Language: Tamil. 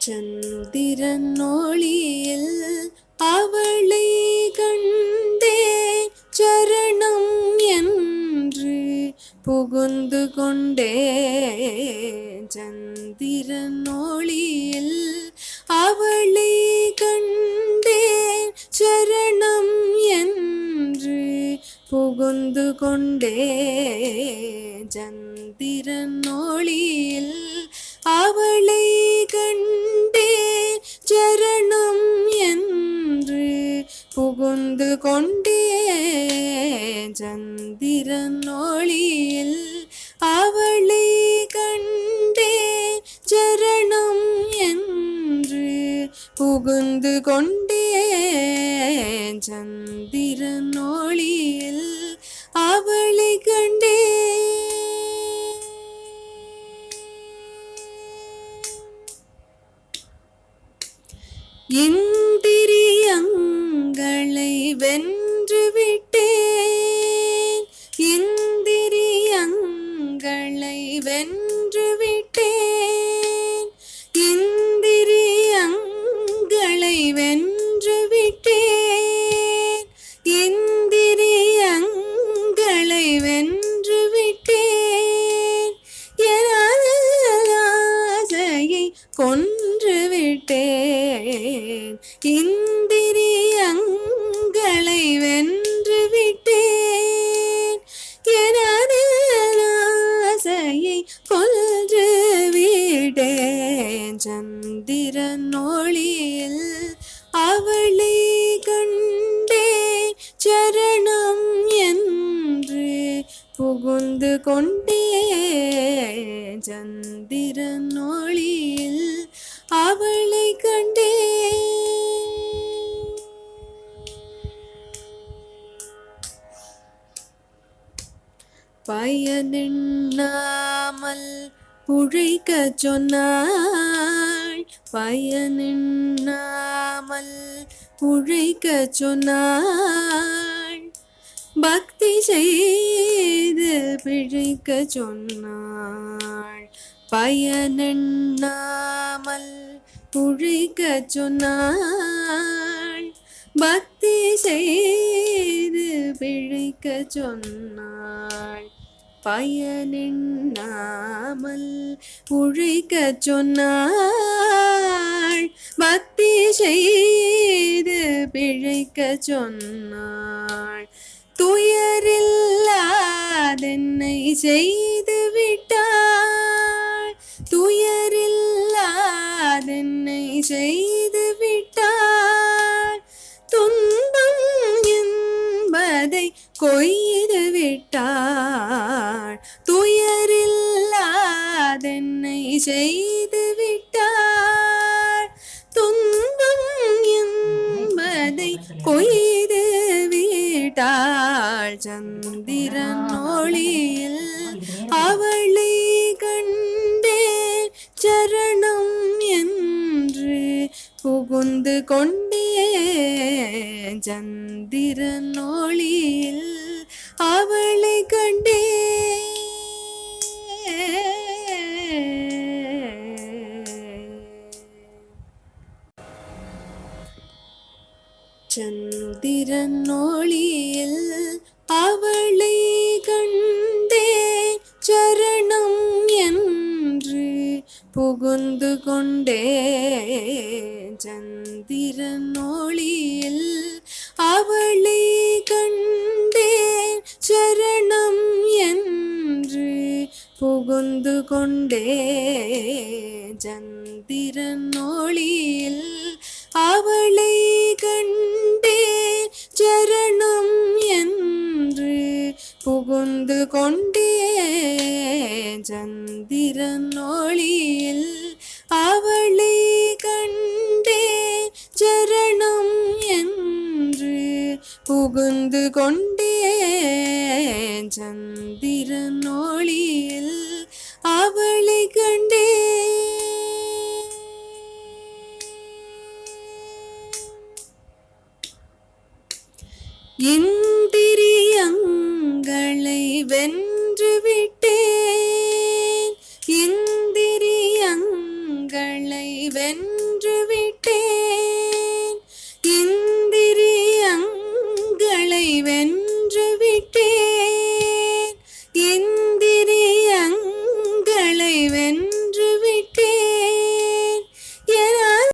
சந்திரன் ஒளியில் அவளை கண்டே சரணம் என்று புகுந்து கொண்டே சந்திரன் ஒளியில் அவளை கண்டே சரணம் என்று புகுந்து கொண்டே சந்திரன் ஒளியில் சந்திரன் ஒளியில் அவளை கண்டே சரணம் என்று புகுந்து கொண்டே சந்திரன் ஒளியில் அவளை கண்டே. இந்திரியங்களை கொன்று விட்டேன். இந்திரியங்களை வென்று விட்டேன். எனது ஆசையை கொன்று விட்டேன். சந்திரன் ஒளியில் அவளை கண்டேன். சரணம் என்று புகுந்து கொண்டே சந்திரன் ஒளியில் அவளை கண்டே. பயனின்னாமல் உழைக்க சொன்னாள். பயனின்னாமல் உழைக்க சொன்னாள். பக்தி செய்து பிழைக்க சொன்னாள். பயனின்னா உழைக்க சொன்னாள். பக்தி செய்து பிழைக்க சொன்னாள். பயனெண்ணாமல் உழைக்க சொன்னாள். பக்தி செய்து பிழைக்க சொன்னாள். துயரில்லாதென்னை செய்து செய்து விட்டார் துன்பம் என்பதை கொய்து விட்டார் துயரில்லாதென்னை செய்து விட்டார் துன்பம் என்பதை கொய்து விட்டார் சந்திரன் ஒளியில் வந்து கொண்டே சந்திரன் ஒளியில் அவளை கண்டே. சந்திரன் ஒளியில் புகுந்து கொண்டே சந்திரன் ஒளியில் அவளை கண்டேன் சரணம் என்று புகுந்து கொண்டே ஜன் சந்திரன் ஒளியில் அவளை கண்டே சரணம் என்று புகுந்து கொண்டே சந்திரன் ஒளியில் அவளை கண்டே. இந்திரியங்களை வென்று விட்டே